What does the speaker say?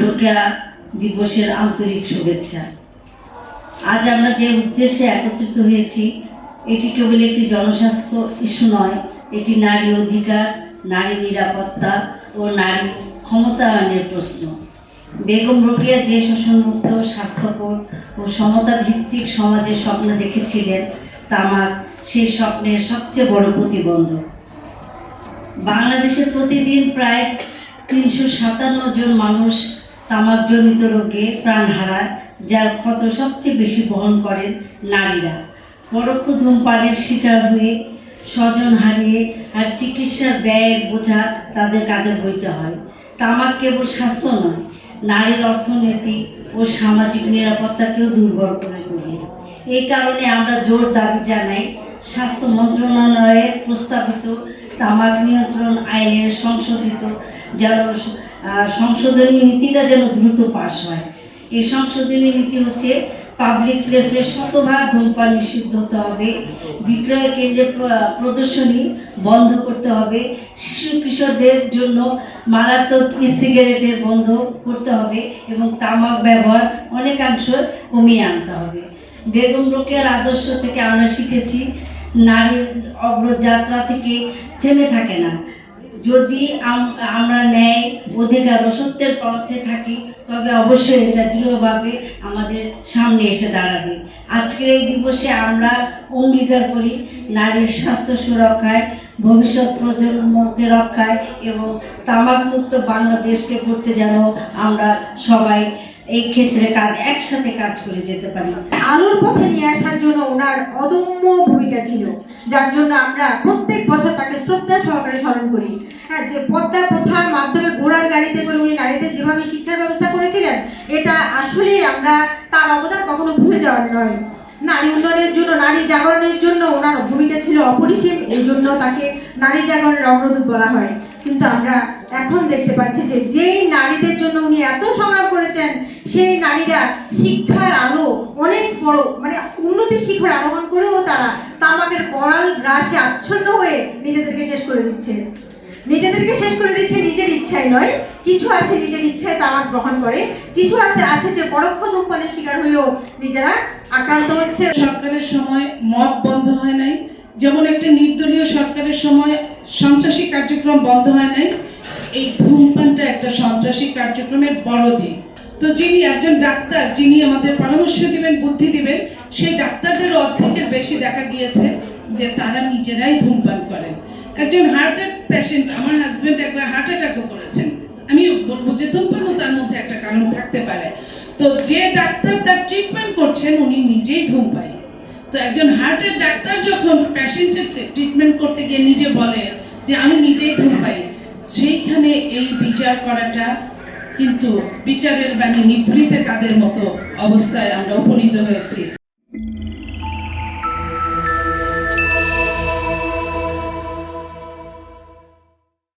রোকেয়া দিবসের আন্তরিক শুভেচ্ছা। আজ আমরা যে উদ্দেশ্যে একত্রিত হয়েছি, এটি কেবল একটি জনস্বাস্থ্য ইস্যু নয়, এটি নারী অধিকার, নারী নিরাপত্তা ও নারী ক্ষমতায়নের প্রশ্ন। বেগম রোকেয়া যে শোষণমুক্ত, স্বাস্থ্যকর ও সমতা ভিত্তিক সমাজের স্বপ্ন দেখেছিলেন তামাক সেই স্বপ্নের সবচেয়ে বড় প্রতিবন্ধক। বাংলাদেশে প্রতিদিন প্রায় তিনশো সাতান্ন জন মানুষ তামাকজনিত রোগে প্রাণ হারায়, যার ক্ষত সবচেয়ে বেশি বহন করেন নারীরা। পরোক্ষ ধূমপানের শিকার হয়ে স্বজন হারিয়ে আর চিকিৎসার ব্যয়ের বোঝা তাদের কাঁধে বইতে হয়। তামাক কেবল স্বাস্থ্য নয়, নারীর অর্থনীতি ও সামাজিক নিরাপত্তাকেও দুর্বল করে তোলে। এই কারণে আমরা জোর দাবি জানাই, স্বাস্থ্য মন্ত্রণালয়ের প্রস্তাবিত তামাক নিয়ন্ত্রণ আইনের সংশোধিত যেন সংশোধনী নীতিটা যেন দ্রুত পাশ হয়। এই সংশোধনী নীতি হচ্ছে পাবলিক প্লেসে শতভাগ ধূমপান নিষিদ্ধ হতে হবে, বিক্রয় কেন্দ্রে প্রদর্শনী বন্ধ করতে হবে, শিশু কিশোরদের জন্য মারাত্মক ই সিগারেটের বন্ধ করতে হবে এবং তামাক ব্যবহার অনেকাংশ কমিয়ে আনতে হবে। বেগম রোকেয়ার আদর্শ থেকে আমরা শিখেছি নারীর অগ্রযাত্রা থেকে থেমে থাকে না। যদি আমরা ন্যায় অধিকার ও সত্যের পথে থাকি, তবে অবশ্যই এটা দৃঢ়ভাবে আমাদের সামনে এসে দাঁড়াবে। আজকের এই দিবসে আমরা অঙ্গীকার করি নারীর স্বাস্থ্য সুরক্ষায়, ভবিষ্যৎ প্রজন্মকে রক্ষায় এবং তামাকমুক্ত বাংলাদেশকে করতে যেন আমরা সবাই এই ক্ষেত্রে কাজ একসাথে কাজ করে যেতে পারি। আলোর পথে নিয়ে ওনার অদম্য ভূমিকা ছিল, যার জন্য আমরা প্রত্যেক বছর তাকে শ্রদ্ধা সহকারে স্মরণ করি। হ্যাঁ যে পদ্মা প্রথার মাধ্যমে ঘোড়ার গাড়িতে করে উনি নারীদের যেভাবে শিক্ষার ব্যবস্থা করেছিলেন, এটা আসলে আমরা তার অবদান কখনো ভুলে যাওয়ার নয়। নারী উন্নয়নের জন্য, নারী জাগরণের জন্য ওনার ভূমিকা ছিল অপরিসীম, এই জন্য তাকে নারী জাগরণের অগ্রদূত বলা হয়। কিন্তু আমরা এখন দেখতে পাচ্ছি যে যেই নারীদের জন্য উনি এত সংগ্রাম করেছেন, সেই নারীরা শিক্ষার আলো অনেক বড় মানে উন্নতির শিখর আরোহণ করেও তারা তামাকের করাল গ্রাসে আচ্ছন্ন হয়ে নিজেদেরকে শেষ করে দিচ্ছে। নিজেদেরকে শেষ করে দিচ্ছে নিজের ইচ্ছায় নয়, কিছু আছে নিজের ইচ্ছায় তামাক গ্রহণ করে, কিছু আছে আছে যে পরোক্ষ ধূমপানের শিকার হয়েও নিজেরা আক্রান্ত হচ্ছে। সরকারের সময় মদ বন্ধ হয় নাই, যেমন একটা নির্দলীয় সরকারের সময় সন্ত্রাসী কার্যক্রম বন্ধ হয় নাই, এই ধূমপানটা একটা সন্ত্রাসী কার্যক্রমের বড় দিক। তো যিনি একজন ডাক্তার, যিনি আমাদের পরামর্শ দিবেন, বুদ্ধি দিবেন, সেই ডাক্তারদের অর্ধেকের বেশি দেখা গিয়েছে যে তারা নিজেরাই ধূমপান করেন। একজন হার্টের পেশেন্ট আমার হাজবেন্ড একবার হার্ট অ্যাটাকও করেছেন। আমি বলব যে ধূমপানও তার মধ্যে একটা কারণ থাকতে পারে। তো যে ডাক্তার তার ট্রিটমেন্ট করছেন, উনি নিজেই ধূমপাই তো একজন হার্টের ডাক্তার যখন পেশেন্টের ট্রিটমেন্ট করতে গিয়ে নিজে বলে যে, আমি নিজেই ধূমপাই সেইখানে এই বিচার করাটা কিন্তু বিচারের বাণী নিভৃতে কাদের মতো অবস্থায় আমরা উপনীত হয়েছি।